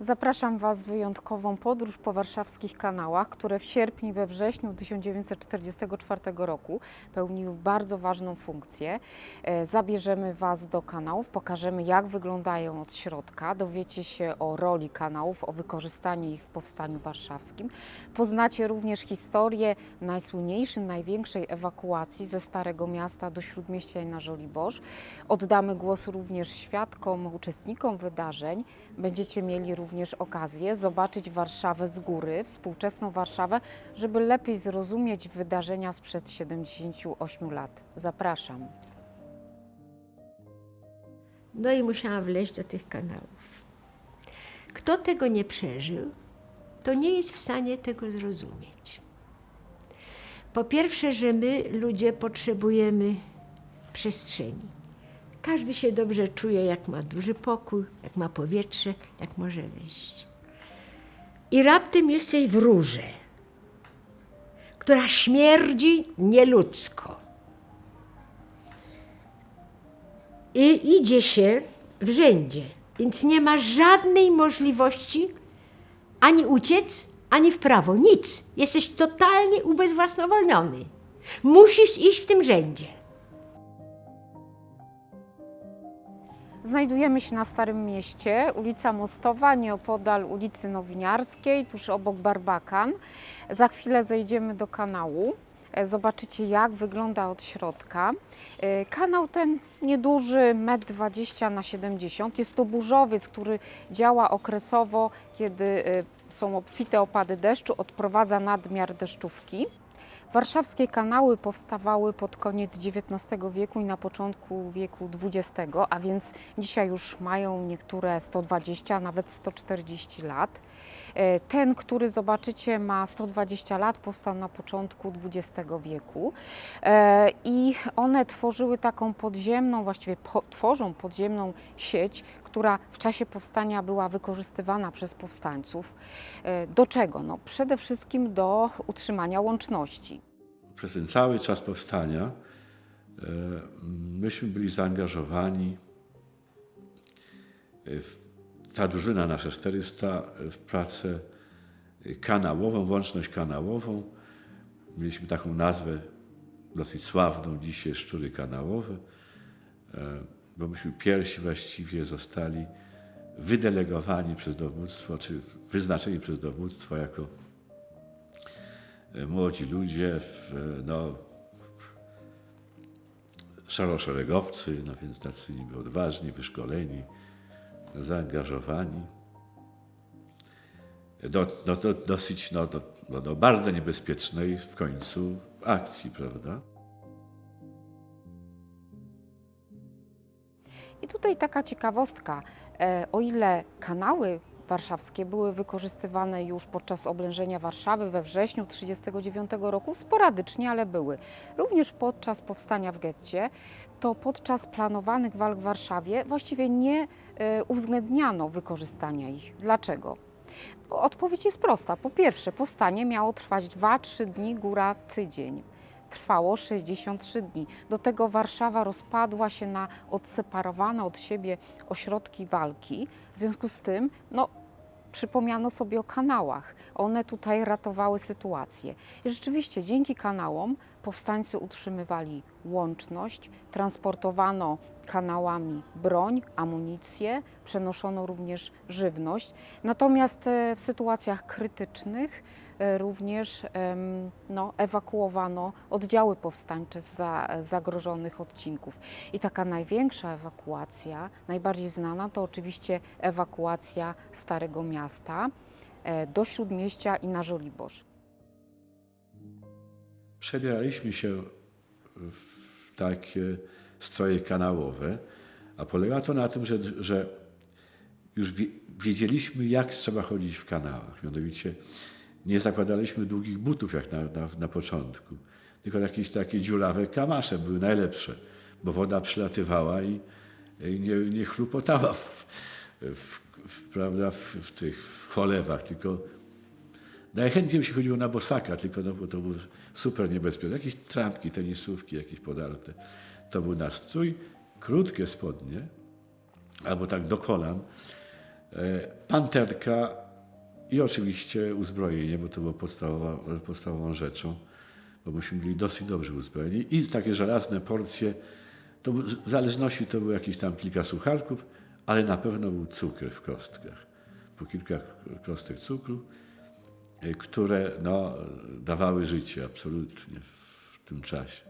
Zapraszam Was w wyjątkową podróż po warszawskich kanałach, które w sierpniu we wrześniu 1944 roku pełniły bardzo ważną funkcję. E, Zabierzemy Was do kanałów, pokażemy jak wyglądają od środka, dowiecie się o roli kanałów, o wykorzystaniu ich w powstaniu warszawskim. Poznacie również historię najsłynniejszej, największej ewakuacji ze Starego Miasta do Śródmieścia i na Żoliborz. Oddamy głos również świadkom, uczestnikom wydarzeń. Będziecie mieli również okazję zobaczyć Warszawę z góry, współczesną Warszawę, żeby lepiej zrozumieć wydarzenia sprzed 78 lat. Zapraszam. No i musiałam wleźć do tych kanałów. Kto tego nie przeżył, to nie jest w stanie tego zrozumieć. Po pierwsze, że my, ludzie, potrzebujemy przestrzeni. Każdy się dobrze czuje, jak ma duży pokój, jak ma powietrze, jak może wejść. I raptem jesteś w rurze, która śmierdzi nieludzko. I idzie się w rzędzie, więc nie ma żadnej możliwości ani uciec, ani w prawo. Nic. Jesteś totalnie ubezwłasnowolniony. Musisz iść w tym rzędzie. Znajdujemy się na Starym Mieście, ulica Mostowa, nieopodal ulicy Nowiniarskiej, tuż obok Barbakan. Za chwilę zejdziemy do kanału. E, Zobaczycie, jak wygląda od środka. E, Kanał ten nieduży, 1,20 m na 70 Jest to burzowiec, który działa okresowo, kiedy e, są obfite opady deszczu, odprowadza nadmiar deszczówki. Warszawskie kanały powstawały pod koniec XIX wieku i na początku wieku XX, a więc dzisiaj już mają niektóre 120, nawet 140 lat. E, Ten, który zobaczycie, ma 120 lat, powstał na początku XX wieku E, i one tworzyły taką podziemną, właściwie po, tworzą podziemną sieć, która w czasie powstania była wykorzystywana przez powstańców. E, Do czego? No, przede wszystkim do utrzymania łączności. przez ten cały czas powstania e, myśmy byli zaangażowani w, ta drużyna nasza 400 w pracę kanałową, łączność kanałową. Mieliśmy taką nazwę dosyć sławną dzisiaj Szczury Kanałowe, e, bo myśmy pierwsi właściwie zostali wydelegowani przez dowództwo, czy wyznaczeni przez dowództwo jako młodzi ludzie, w, no, szaroszeregowcy, no więc tacy niby odważni, wyszkoleni, zaangażowani. Do, no, do, dosyć, no, do, no, do bardzo niebezpiecznej w końcu akcji, prawda? Tutaj taka ciekawostka. E, O ile kanały warszawskie były wykorzystywane już podczas oblężenia Warszawy we wrześniu 1939 roku, sporadycznie, ale były. Również podczas powstania w getcie, to podczas planowanych walk w Warszawie właściwie nie e, uwzględniano wykorzystania ich. Dlaczego? Odpowiedź jest prosta. Po pierwsze, powstanie miało trwać 2-3 dni, góra tydzień. Trwało 63 dni. Do tego Warszawa rozpadła się na odseparowane od siebie ośrodki walki. W związku z tym, no, przypomniano sobie o kanałach. One tutaj ratowały sytuację. I rzeczywiście dzięki kanałom powstańcy utrzymywali łączność, transportowano kanałami broń, amunicję, przenoszono również żywność. Natomiast e, w sytuacjach krytycznych również em, no, ewakuowano oddziały powstańcze z za, zagrożonych odcinków. I taka największa ewakuacja, najbardziej znana, to oczywiście ewakuacja Starego Miasta e, do Śródmieścia i na Żoliborz. Przebieraliśmy się w takie stroje kanałowe, a polega to na tym, że, że już wie- wiedzieliśmy, jak trzeba chodzić w kanałach. Mianowicie nie zakładaliśmy długich butów jak na, na, na początku, tylko jakieś takie dziurawe kamasze były najlepsze, bo woda przylatywała i, i nie, nie chlupotała w, w, w, prawda, w, w tych cholewach, tylko Najchętniej się chodziło na bosaka, tylko no, bo to było super niebezpieczne. Jakieś trampki, tenisówki, jakieś podarte. To był nasz strój. Krótkie spodnie, albo tak do kolan, e, panterka i oczywiście uzbrojenie, bo to było podstawowa, podstawową rzeczą, bo myśmy byli dosyć dobrze uzbrojeni i takie żelazne porcje, to w zależności to było jakieś tam kilka sucharków, ale na pewno był cukier w kostkach, po kilka kostek cukru, e, które no, dawały życie absolutnie w tym czasie.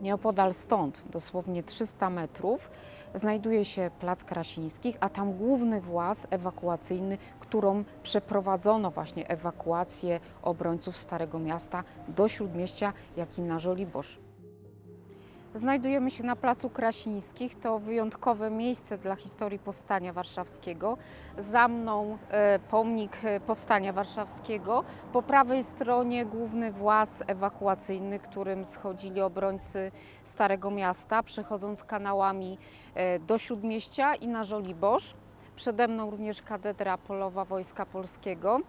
Nieopodal stąd, dosłownie 300 metrów, znajduje się Plac Krasińskich, a tam główny właz ewakuacyjny, którą przeprowadzono właśnie ewakuację obrońców Starego Miasta do Śródmieścia, jak i na Żoliborz. Znajdujemy się na Placu Krasińskich. To wyjątkowe miejsce dla historii Powstania Warszawskiego. Za mną e, pomnik e, Powstania Warszawskiego. Po prawej stronie główny właz ewakuacyjny, którym schodzili obrońcy Starego Miasta, przechodząc kanałami e, do Śródmieścia i na Żoliborz. Przede mną również katedra polowa Wojska Polskiego.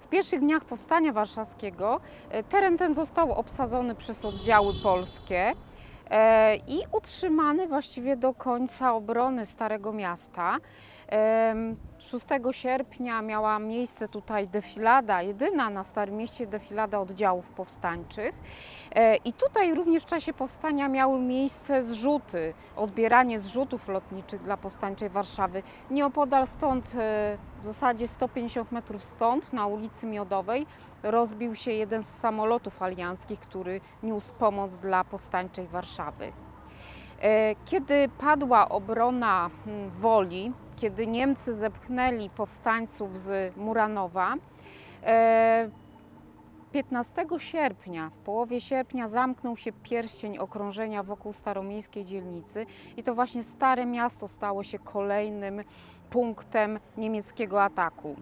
W pierwszych dniach Powstania Warszawskiego teren ten został obsadzony przez oddziały polskie i utrzymany właściwie do końca obrony Starego Miasta. Em, 6 sierpnia miała miejsce tutaj defilada, jedyna na Starym Mieście defilada oddziałów powstańczych. E, I tutaj również w czasie powstania miały miejsce zrzuty, odbieranie zrzutów lotniczych dla powstańczej Warszawy. Nieopodal stąd, e, w zasadzie 150 metrów stąd, na ulicy Miodowej, rozbił się jeden z samolotów alianckich, który niósł pomoc dla powstańczej Warszawy. E, Kiedy padła obrona mm, Woli, kiedy Niemcy zepchnęli powstańców z Muranowa, e, 15 sierpnia, w połowie sierpnia zamknął się pierścień okrążenia wokół staromiejskiej dzielnicy i to właśnie Stare Miasto stało się kolejnym punktem niemieckiego ataku.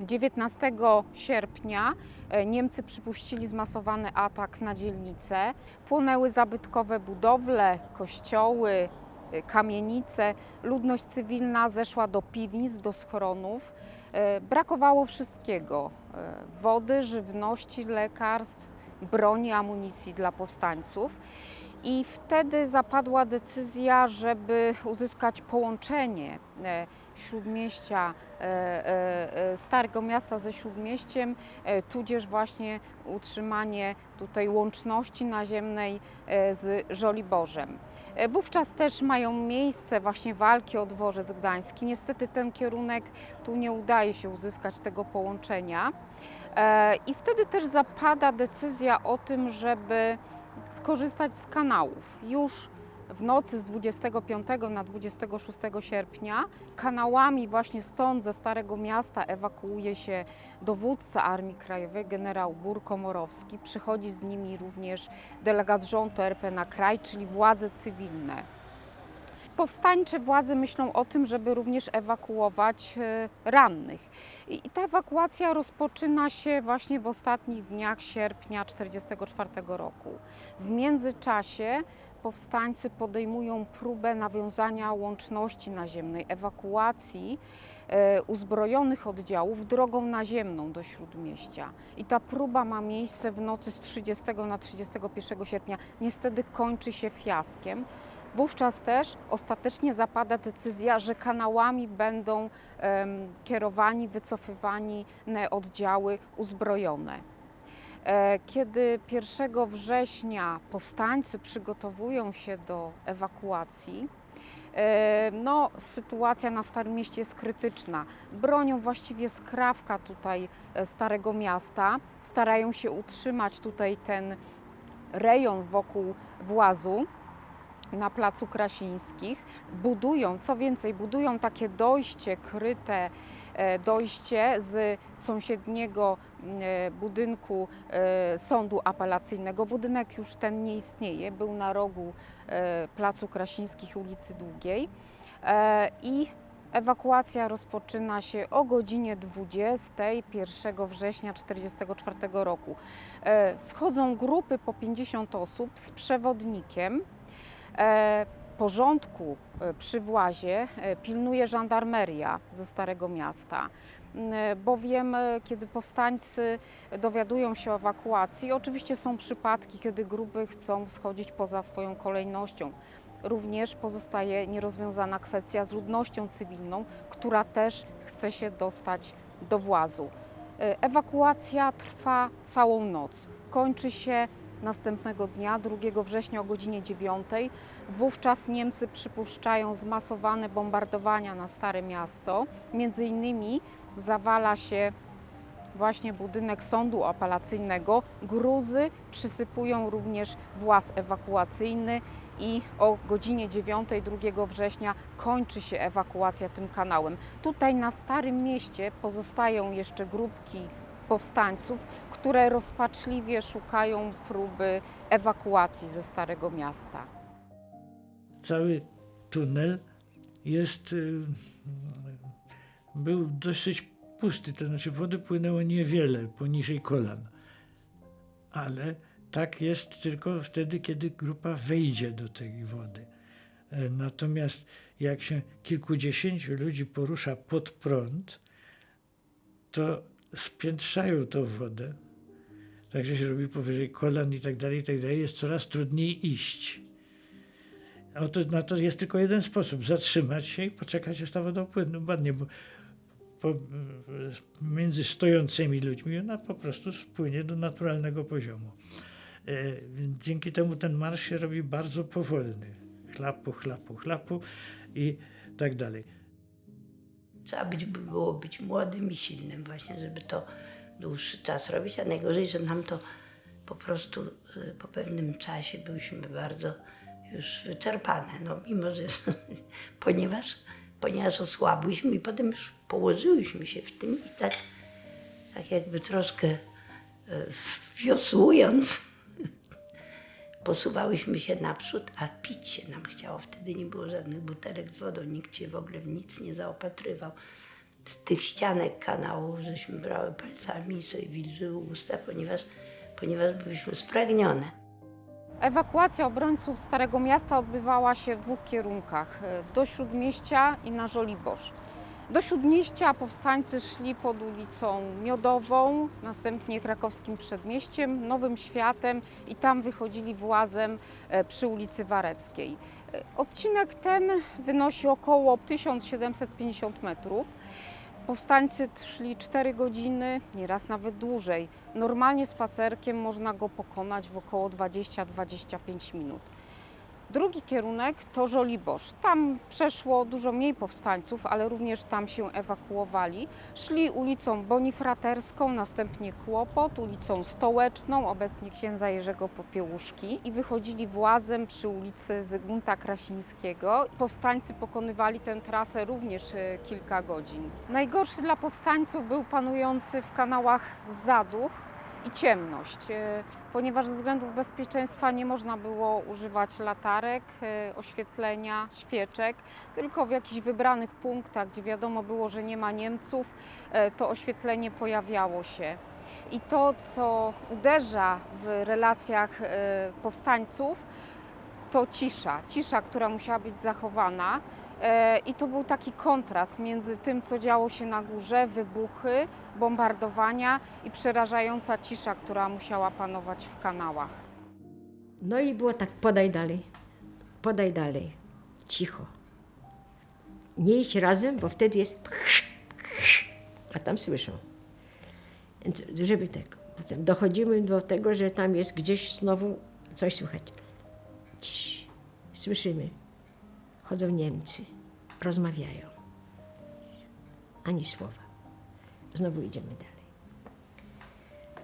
19 sierpnia e, Niemcy przypuścili zmasowany atak na dzielnicę. Płonęły zabytkowe budowle, kościoły, e, kamienice. Ludność cywilna zeszła do piwnic, do schronów. E, Brakowało wszystkiego: e, wody, żywności, lekarstw, broni, amunicji dla powstańców. I wtedy zapadła decyzja, żeby uzyskać połączenie e, śródmieścia, e, e, e, Starego Miasta ze śródmieściem, tudzież właśnie utrzymanie tutaj łączności naziemnej z Żoliborzem. Wówczas też mają miejsce właśnie walki o dworzec gdański. Niestety ten kierunek tu nie udaje się uzyskać tego połączenia. I wtedy też zapada decyzja o tym, żeby skorzystać z kanałów. Już w nocy z 25 na 26 sierpnia kanałami właśnie stąd ze Starego Miasta ewakuuje się dowódca Armii Krajowej, generał Bur Komorowski. Przychodzi z nimi również delegat rządu RP na kraj, czyli władze cywilne. Powstańcze władze myślą o tym, żeby również ewakuować e, rannych. I ta ewakuacja rozpoczyna się właśnie w ostatnich dniach sierpnia 1944 roku. W międzyczasie powstańcy podejmują próbę nawiązania łączności naziemnej, ewakuacji e, uzbrojonych oddziałów drogą naziemną do Śródmieścia. I ta próba ma miejsce w nocy z 30 na 31 sierpnia. Niestety kończy się fiaskiem. Wówczas też ostatecznie zapada decyzja, że kanałami będą em, kierowani, wycofywani oddziały uzbrojone. E, Kiedy 1 września powstańcy przygotowują się do ewakuacji, e, no, sytuacja na Starym Mieście jest krytyczna. Bronią właściwie skrawka tutaj e, Starego Miasta, starają się utrzymać tutaj ten rejon wokół włazu na Placu Krasińskich. Budują, co więcej, budują takie dojście kryte, e, dojście z sąsiedniego e, budynku e, sądu apelacyjnego. Budynek już ten nie istnieje, był na rogu Placu Krasińskich ulicy Długiej i ewakuacja rozpoczyna się o godzinie 20 1 września 1944 roku. Schodzą grupy po 50 osób z przewodnikiem. E, Porządku e, przy włazie e, pilnuje żandarmeria ze Starego Miasta, M, e, bowiem kiedy powstańcy dowiadują się o ewakuacji, oczywiście są przypadki, kiedy grupy chcą schodzić poza swoją kolejnością. również pozostaje nierozwiązana kwestia z ludnością cywilną, która też chce się dostać do włazu. Ewakuacja trwa całą noc. Kończy się następnego dnia, 2 września o godzinie 9. Wówczas Niemcy przypuszczają zmasowane bombardowania na Stare Miasto. Między innymi zawala się właśnie budynek sądu apelacyjnego. Gruzy przysypują również właz ewakuacyjny i o godzinie 9 2 września kończy się ewakuacja tym kanałem. Tutaj na Starym Mieście pozostają jeszcze grupki powstańców, które rozpaczliwie szukają próby ewakuacji ze Starego Miasta. cały tunel jest, y, był dosyć pusty, to znaczy wody płynęło niewiele poniżej kolan. Ale tak jest tylko wtedy, kiedy grupa wejdzie do tej wody. E, Natomiast jak się kilkudziesięciu ludzi porusza pod prąd, to spiętrzają tą wodę, także się robi powyżej kolan i tak dalej, i tak dalej. Jest coraz trudniej iść. Oto, na to jest tylko jeden sposób: zatrzymać się i poczekać, aż ta woda upłynie. Ładnie, bo po, między stojącymi ludźmi ona po prostu spłynie do naturalnego poziomu. E, dzięki temu ten marsz się robi bardzo powolny. Chlapu, chlapu, chlapu i tak dalej. Trzeba być, było być młodym i silnym właśnie, żeby to dłuższy czas robić, a najgorzej, że nam to po prostu y, po pewnym czasie byliśmy bardzo już wyczerpane, no mimo, że ponieważ, ponieważ osłabłyśmy i potem już położyłyśmy się w tym i tak, tak jakby troszkę y, wiosłując posuwałyśmy się naprzód, a pić się nam chciało. Wtedy nie było żadnych butelek z wodą, nikt się w ogóle w nic nie zaopatrywał. Z tych ścianek kanałów żeśmy brały palcami i sobie wilżyły usta, ponieważ, ponieważ byliśmy spragnione. Ewakuacja obrońców Starego Miasta odbywała się w dwóch kierunkach: do Śródmieścia i na Żoliborz. Do Śródmieścia powstańcy szli pod ulicą Miodową, następnie krakowskim przedmieściem, Nowym Światem i tam wychodzili włazem e, przy ulicy Wareckiej. E, Odcinek ten wynosi około 1750 metrów. Powstańcy szli 4 godziny, nieraz nawet dłużej. Normalnie spacerkiem można go pokonać w około 20-25 minut. Drugi kierunek to Żoliborz. Tam przeszło dużo mniej powstańców, ale również tam się ewakuowali. Szli ulicą Bonifraterską, następnie Kłopot, ulicą Stołeczną, obecnie księdza Jerzego Popiełuszki i wychodzili włazem przy ulicy Zygmunta Krasińskiego. Powstańcy pokonywali tę trasę również e, kilka godzin. Najgorszy dla powstańców był panujący w kanałach zaduch i ciemność, e, ponieważ ze względów bezpieczeństwa nie można było używać latarek, e, oświetlenia, świeczek, tylko w jakichś wybranych punktach, gdzie wiadomo było, że nie ma Niemców, e, to oświetlenie pojawiało się. I to, co uderza w relacjach e, powstańców, to cisza. Cisza, która musiała być zachowana. E, I to był taki kontrast między tym, co działo się na górze, wybuchy, bombardowania i przerażająca cisza, która musiała panować w kanałach. No i było tak, podaj dalej, podaj dalej, cicho. Nie idź razem, bo wtedy jest a tam słyszą. Więc żeby tak, potem dochodzimy do tego, że tam jest gdzieś znowu coś słychać. Cii, słyszymy, chodzą Niemcy, rozmawiają. Ani słowa. Znowu idziemy dalej.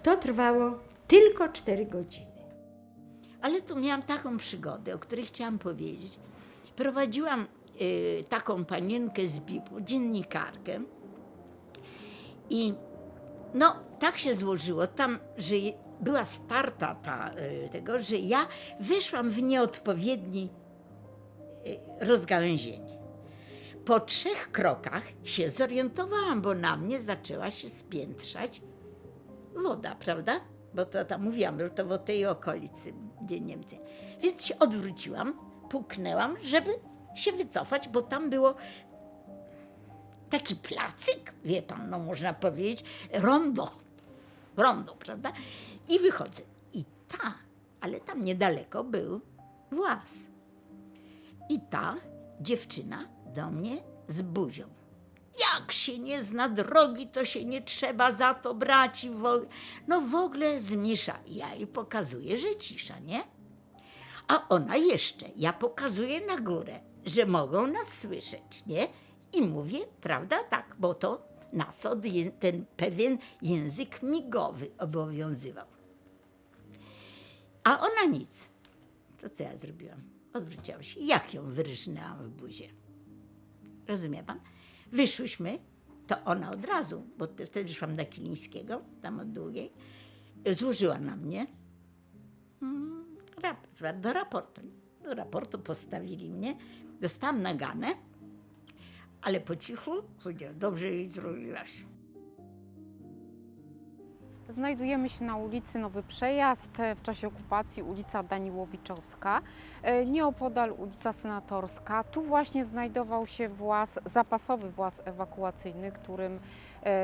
To trwało tylko cztery godziny. Ale tu miałam taką przygodę, o której chciałam powiedzieć. Prowadziłam y, taką panienkę z BIP-u, dziennikarkę. I no, tak się złożyło tam, że była starta ta, y, tego, że ja weszłam w nieodpowiedni rozgałęzienie. Po trzech krokach się zorientowałam, bo na mnie zaczęła się spiętrzać woda, prawda? Bo to tam mówiłam, że to w tej okolicy, gdzie Niemcy. Więc się odwróciłam, puknęłam, żeby się wycofać, bo tam było taki placyk, wie pan, no można powiedzieć, rondo. Rondo, prawda? I wychodzę. I ta, ale tam niedaleko był włas. I ta dziewczyna do mnie z buzią. Jak się nie zna drogi, to się nie trzeba za to brać i w... og- No w ogóle zmisza. Ja jej pokazuję, że cisza, nie? A ona jeszcze, ja pokazuję na górę, że mogą nas słyszeć, nie? I mówię, prawda, tak, bo to nas od ten pewien język migowy obowiązywał. A ona nic. To co ja zrobiłam? Odwróciłam się. Jak ją wyrżnęłam w buzie? Rozumie pan? Wyszłyśmy, to ona od razu, bo te- wtedy szłam na Kilińskiego, tam od długiej, złożyła na mnie mm, do raportu. Do raportu postawili mnie, dostałam naganę, ale po cichu powiedziała, dobrze jej zrobiłaś. Znajdujemy się na ulicy Nowy Przejazd, w czasie okupacji ulica Daniłowiczowska, e, nieopodal ulica Senatorska. Tu właśnie znajdował się właz, zapasowy właz ewakuacyjny, którym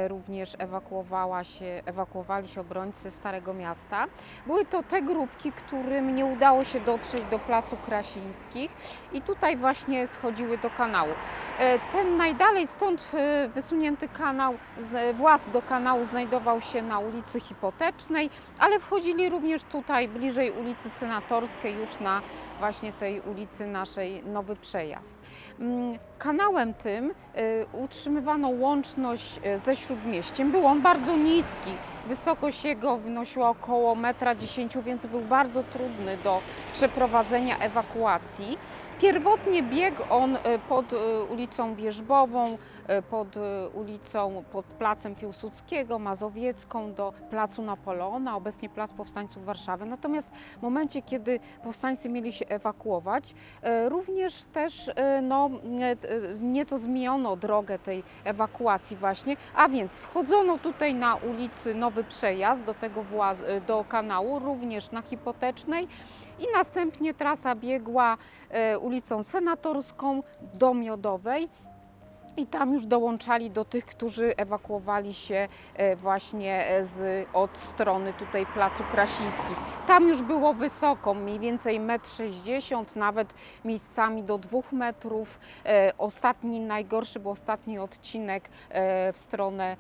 również ewakuowała się, ewakuowali się obrońcy Starego Miasta. Były to te grupki, którym nie udało się dotrzeć do Placu Krasińskich i tutaj właśnie schodziły do kanału. E, Ten najdalej stąd e, wysunięty kanał, właz do kanału znajdował się na ulicy Hipotecznej, ale wchodzili również tutaj bliżej ulicy Senatorskiej, już na właśnie tej ulicy naszej Nowy Przejazd. Mm, Kanałem tym e, utrzymywano łączność e, ze Śródmieściem. Był on bardzo niski, wysokość jego wynosiła około 1,10 m, więc był bardzo trudny do przeprowadzenia ewakuacji. Pierwotnie biegł on e, pod e, ulicą Wierzbową, pod e, ulicą, pod Placem Piłsudskiego, Mazowiecką do Placu Napoleona, obecnie Plac Powstańców Warszawy. Natomiast w momencie, kiedy powstańcy mieli się ewakuować, e, również też e, no, e, e, nieco zmieniono drogę tej ewakuacji właśnie, a więc wchodzono tutaj na ulicy Nowy Przejazd do tego e, do kanału, również na Hipotecznej i następnie trasa biegła e, ulicą Senatorską do Miodowej. I tam już dołączali do tych, którzy ewakuowali się e, właśnie e, z, od strony tutaj Placu Krasińskich. Tam już było wysoko, mniej więcej 1,60 m, nawet miejscami do 2 metrów. E, Ostatni, najgorszy był ostatni odcinek w stronę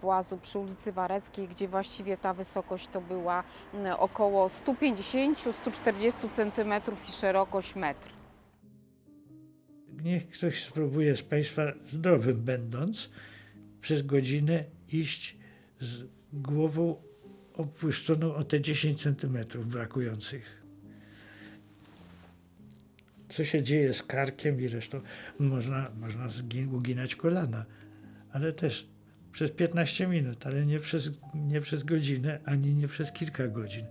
Włazu przy ulicy Wareckiej, gdzie właściwie ta wysokość to była około 150-140 cm i szerokość metr. Niech ktoś spróbuje z Państwa, zdrowym będąc, przez godzinę iść z głową opuszczoną o te 10 centymetrów brakujących. Co się dzieje z karkiem i resztą? Można, można uginać kolana, ale też przez 15 minut, ale nie przez, nie przez godzinę, ani nie przez kilka godzin.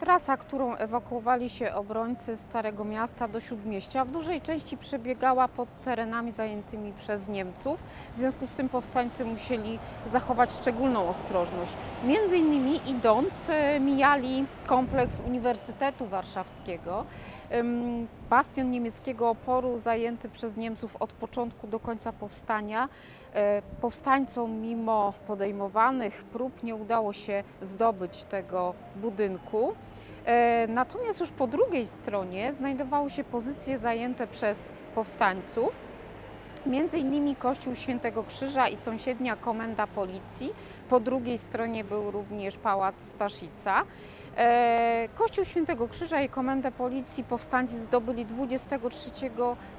Trasa, którą ewakuowali się obrońcy Starego Miasta do Śródmieścia, w dużej części przebiegała pod terenami zajętymi przez Niemców. W związku z tym powstańcy musieli zachować szczególną ostrożność. Między innymi idąc, e, mijali kompleks Uniwersytetu Warszawskiego. Bastion niemieckiego oporu zajęty przez Niemców od początku do końca powstania. E, Powstańcom, mimo podejmowanych prób, nie udało się zdobyć tego budynku. E, Natomiast już po drugiej stronie znajdowały się pozycje zajęte przez powstańców, między innymi Kościół Świętego Krzyża i sąsiednia komenda policji. Po drugiej stronie był również Pałac Staszica. E, Kościół Świętego Krzyża i komendę policji powstańcy zdobyli 23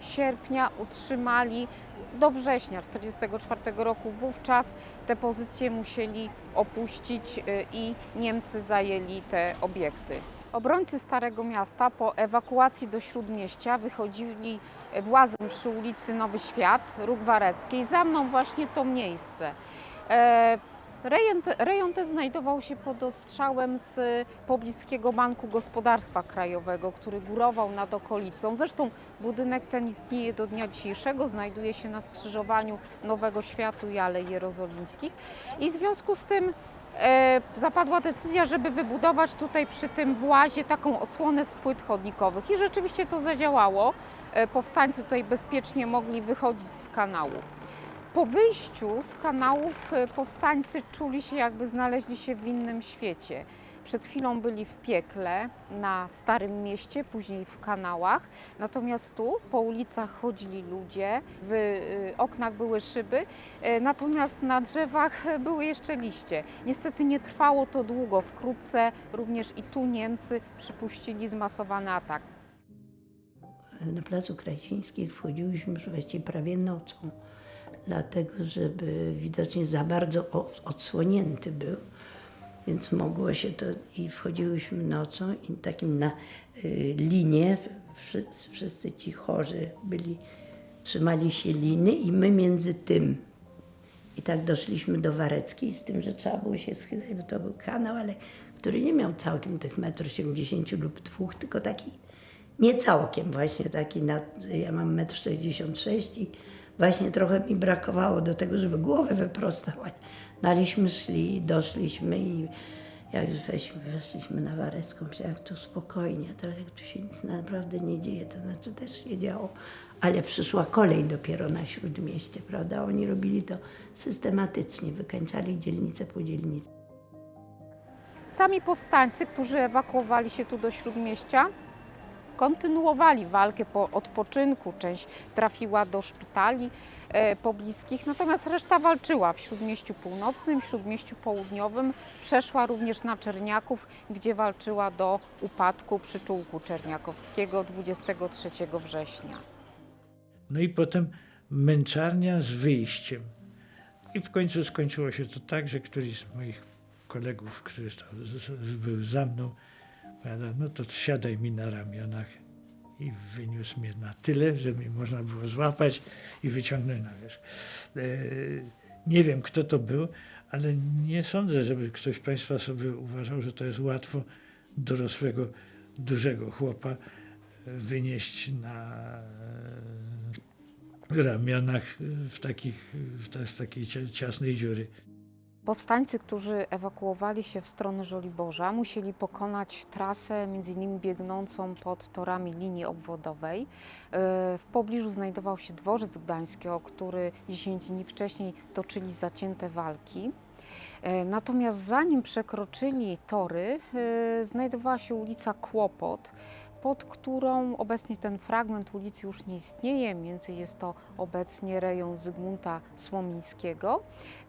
sierpnia, utrzymali do września 1944 roku. Wówczas te pozycje musieli opuścić e, i Niemcy zajęli te obiekty. Obrońcy Starego Miasta po ewakuacji do Śródmieścia wychodzili włazem przy ulicy Nowy Świat, Róg Wareckiej. Za mną właśnie to miejsce. Rejon, rejon ten znajdował się pod ostrzałem z pobliskiego Banku Gospodarstwa Krajowego, który górował nad okolicą. Zresztą budynek ten istnieje do dnia dzisiejszego, znajduje się na skrzyżowaniu Nowego Światu i Alei Jerozolimskich. I w związku z tym e, zapadła decyzja, żeby wybudować tutaj przy tym włazie taką osłonę z płyt chodnikowych. I rzeczywiście to zadziałało. E, powstańcy tutaj bezpiecznie mogli wychodzić z kanału. Po wyjściu z kanałów e, powstańcy czuli się jakby znaleźli się w innym świecie. Przed chwilą byli w piekle na Starym Mieście, później w kanałach. Natomiast tu po ulicach chodzili ludzie, w y, oknach były szyby, y, natomiast na drzewach były jeszcze liście. Niestety nie trwało to długo. Wkrótce również i tu Niemcy przypuścili zmasowany atak. Na Placu Krasińskich wchodziłyśmy już właściwie prawie nocą, dlatego żeby widocznie za bardzo odsłonięty był, więc mogło się to i wchodziłyśmy nocą i takim na y, linię, wszyscy, wszyscy ci chorzy byli, trzymali się liny i my między tym. I tak doszliśmy do Wareckiej z tym, że trzeba było się schylać, bo to był kanał, ale który nie miał całkiem tych 1,80 m lub dwóch, tylko taki nie całkiem właśnie taki, na, ja mam 1,66 m i właśnie trochę mi brakowało do tego, żeby głowę wyprostować. Daliśmy szli, doszliśmy i jak już weźmy, weszliśmy na Warecką, myślałam, jak tu spokojnie, teraz jak tu się nic naprawdę nie dzieje, to znaczy też się działo, ale przyszła kolej dopiero na Śródmieście, prawda? Oni robili to systematycznie, wykańczali dzielnicę po dzielnicy. Sami powstańcy, którzy ewakuowali się tu do Śródmieścia, kontynuowali walkę po odpoczynku. Część trafiła do szpitali e, pobliskich, natomiast reszta walczyła w Śródmieściu Północnym, w Śródmieściu Południowym. Przeszła również na Czerniaków, gdzie walczyła do upadku przyczółku Czerniakowskiego 23 września. No i potem męczarnia z wyjściem. I w końcu skończyło się to tak, że któryś z moich kolegów, który był za mną, no to siadaj mi na ramionach. I wyniósł mnie na tyle, że mnie można było złapać i wyciągnąć na wierzch. E, nie wiem, kto to był, ale nie sądzę, żeby ktoś z Państwa sobie uważał, że to jest łatwo dorosłego, dużego chłopa wynieść na e, ramionach w, takich, w takiej cia- ciasnej dziury. Powstańcy, którzy ewakuowali się w stronę Żoliborza, musieli pokonać trasę innymi biegnącą pod torami linii obwodowej. E, W pobliżu znajdował się dworzec gdański, o który 10 dni wcześniej toczyli zacięte walki. E, Natomiast zanim przekroczyli tory, e, znajdowała się ulica Kłopot, pod którą obecnie ten fragment ulicy już nie istnieje, więcej jest to obecnie rejon Zygmunta Słomińskiego.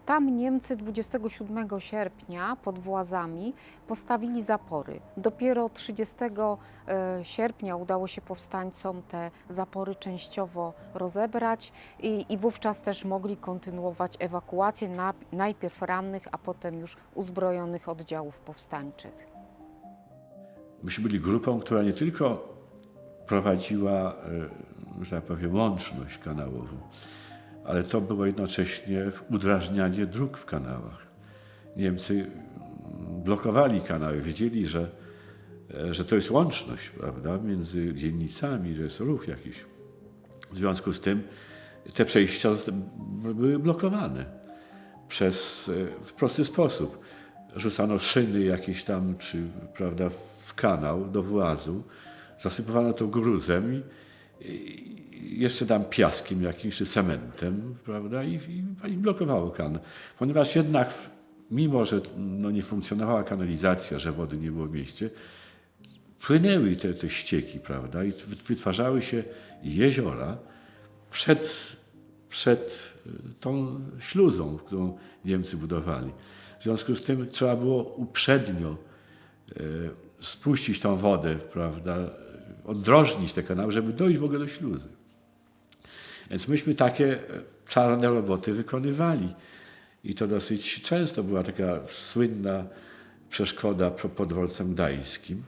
Tam Niemcy 27 sierpnia pod Włazami postawili zapory. Dopiero 30 e, sierpnia udało się powstańcom te zapory częściowo rozebrać i, i wówczas też mogli kontynuować ewakuację na, najpierw rannych, a potem już uzbrojonych oddziałów powstańczych. Myśmy byli grupą, która nie tylko prowadziła, e, że tak powiem, łączność kanałową, ale to było jednocześnie udrażnianie dróg w kanałach. Niemcy mm, blokowali kanały, wiedzieli, że, e, że to jest łączność prawda, między dzielnicami, że jest ruch jakiś. W związku z tym te przejścia były blokowane przez, e, w prosty sposób. Rzucano szyny jakieś tam, czy prawda, kanał do włazu, zasypywano to gruzem i, jeszcze tam piaskiem jakimś, czy cementem, prawda, i, i, i blokowało kanał. Ponieważ jednak, mimo że no, nie funkcjonowała kanalizacja, że wody nie było w mieście, płynęły te, te ścieki, prawda, i wytwarzały się jeziora przed, przed y, tą śluzą, którą Niemcy budowali. W związku z tym trzeba było uprzednio e, spuścić tą wodę, prawda, oddrożnić te kanały, żeby dojść w ogóle do śluzy. Więc myśmy takie e, czarne roboty wykonywali. I to dosyć często była taka słynna przeszkoda pod dworcem gdańskim,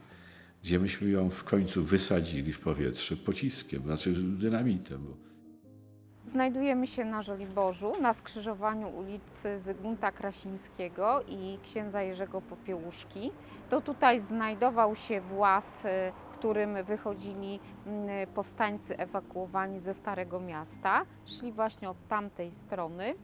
gdzie myśmy ją w końcu wysadzili w powietrze pociskiem, znaczy dynamitem. Znajdujemy się na Żoliborzu, na skrzyżowaniu ulicy Zygmunta Krasińskiego i księdza Jerzego Popiełuszki. To tutaj znajdował się właz, y, którym wychodzili mm, powstańcy ewakuowani ze Starego Miasta. Szli właśnie od tamtej strony.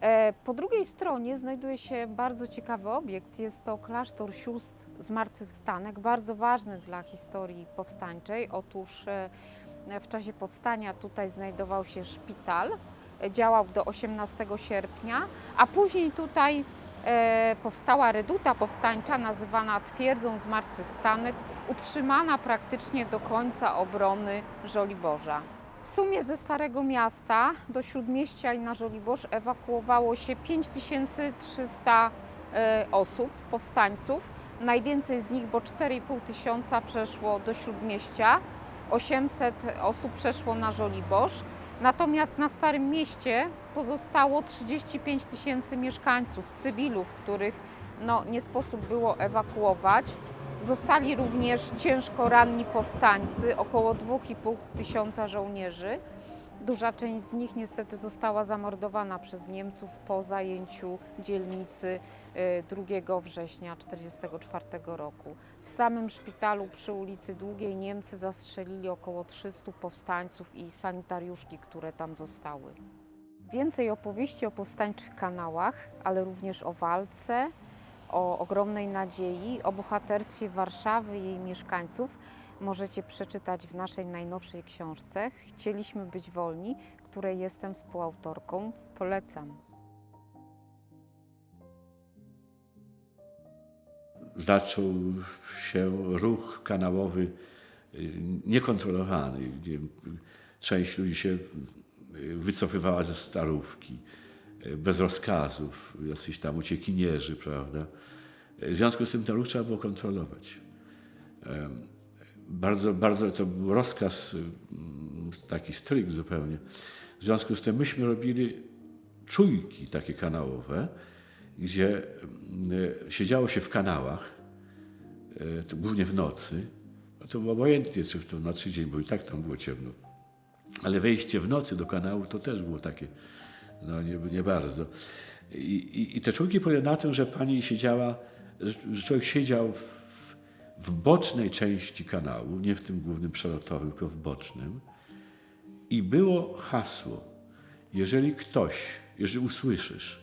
E, Po drugiej stronie znajduje się bardzo ciekawy obiekt. Jest to klasztor sióstr zmartwychwstanek, bardzo ważny dla historii powstańczej. Otóż e, w czasie powstania tutaj znajdował się szpital, e, działał do 18 sierpnia, a później tutaj e, powstała reduta powstańcza nazywana twierdzą Zmartwychwstanek, utrzymana praktycznie do końca obrony Żoliborza. W sumie ze Starego Miasta do Śródmieścia i na Żoliborz ewakuowało się 5300 e, osób, powstańców. Najwięcej z nich, bo 4,5 tysiąca przeszło do Śródmieścia, 800 osób przeszło na Żoliborz. Natomiast na Starym Mieście pozostało 35 tysięcy mieszkańców, cywilów, których no, nie sposób było ewakuować. Zostali również ciężko ranni powstańcy, około 2,5 tysiąca żołnierzy. Duża część z nich niestety została zamordowana przez Niemców po zajęciu dzielnicy y, 2 września 1944 roku. W samym szpitalu przy ulicy Długiej Niemcy zastrzelili około 300 powstańców i sanitariuszki, które tam zostały. Więcej opowieści o powstańczych kanałach, ale również o walce, o ogromnej nadziei, o bohaterstwie Warszawy i jej mieszkańców możecie przeczytać w naszej najnowszej książce Chcieliśmy być wolni, której jestem współautorką. Polecam. zaczął się ruch kanałowy y, niekontrolowany. Część ludzi się y, wycofywała ze starówki, y, bez rozkazów, jacyś tam uciekinierzy, prawda. W związku z tym ten ruch trzeba było kontrolować. Bardzo, bardzo to był rozkaz, mm, taki stryk zupełnie. W związku z tym myśmy robili czujki takie kanałowe, gdzie y, siedziało się w kanałach, to głównie w nocy. No to było obojętnie, czy to na czy dzień, bo i tak tam było ciemno. Ale wejście w nocy do kanału to też było takie, no nie, nie bardzo. I, i, I te czujki polegały na tym, że pani siedziała, że człowiek siedział w, w bocznej części kanału, nie w tym głównym przelotowym, tylko w bocznym. I było hasło, jeżeli ktoś, jeżeli usłyszysz,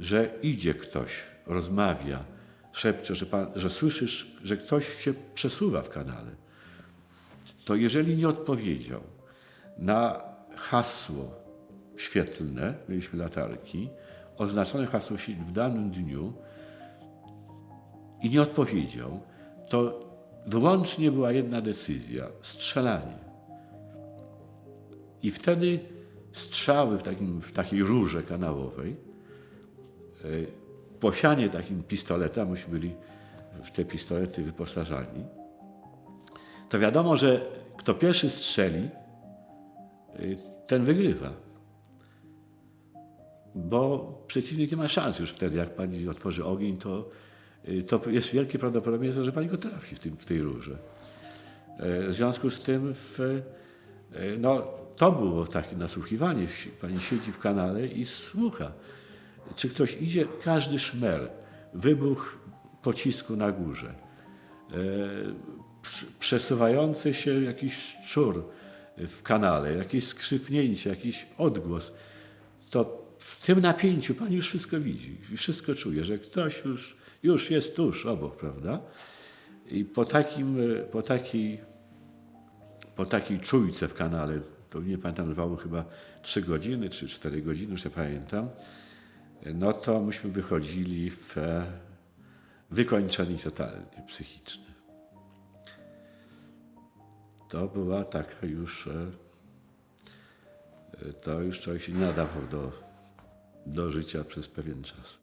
że idzie ktoś, rozmawia, szepcze, że, pan, że słyszysz, że ktoś się przesuwa w kanale, to jeżeli nie odpowiedział na hasło świetlne, mieliśmy latarki, oznaczone hasło w danym dniu i nie odpowiedział, to wyłącznie była jedna decyzja strzelanie. I wtedy strzały w, takim, w takiej rurze kanałowej, y, posianie takim pistoletem, myśmy byli w te pistolety wyposażani, to wiadomo, że kto pierwszy strzeli, y, ten wygrywa. Bo przeciwnik nie ma szans już wtedy, jak pani otworzy ogień, to, to jest wielkie prawdopodobieństwo, że pani go trafi w, tym, w tej rurze. E, W związku z tym w, e, no, to było takie nasłuchiwanie. Pani siedzi w kanale i słucha. Czy ktoś idzie, każdy szmer, wybuch pocisku na górze, e, przesuwający się jakiś szczur w kanale, jakieś skrzypnięcie, jakiś odgłos, to w tym napięciu pani już wszystko widzi i wszystko czuje, że ktoś już, już jest tuż obok, prawda? I po, takim, e, po, takiej, po takiej czujce w kanale, to nie pamiętam, trwało chyba 3 godziny czy 4 godziny, już nie pamiętam, no to myśmy wychodzili w e, wykończeni totalnie psychicznie. To była taka już, e, e, to już człowiek się nie nadawał do, do życia przez pewien czas.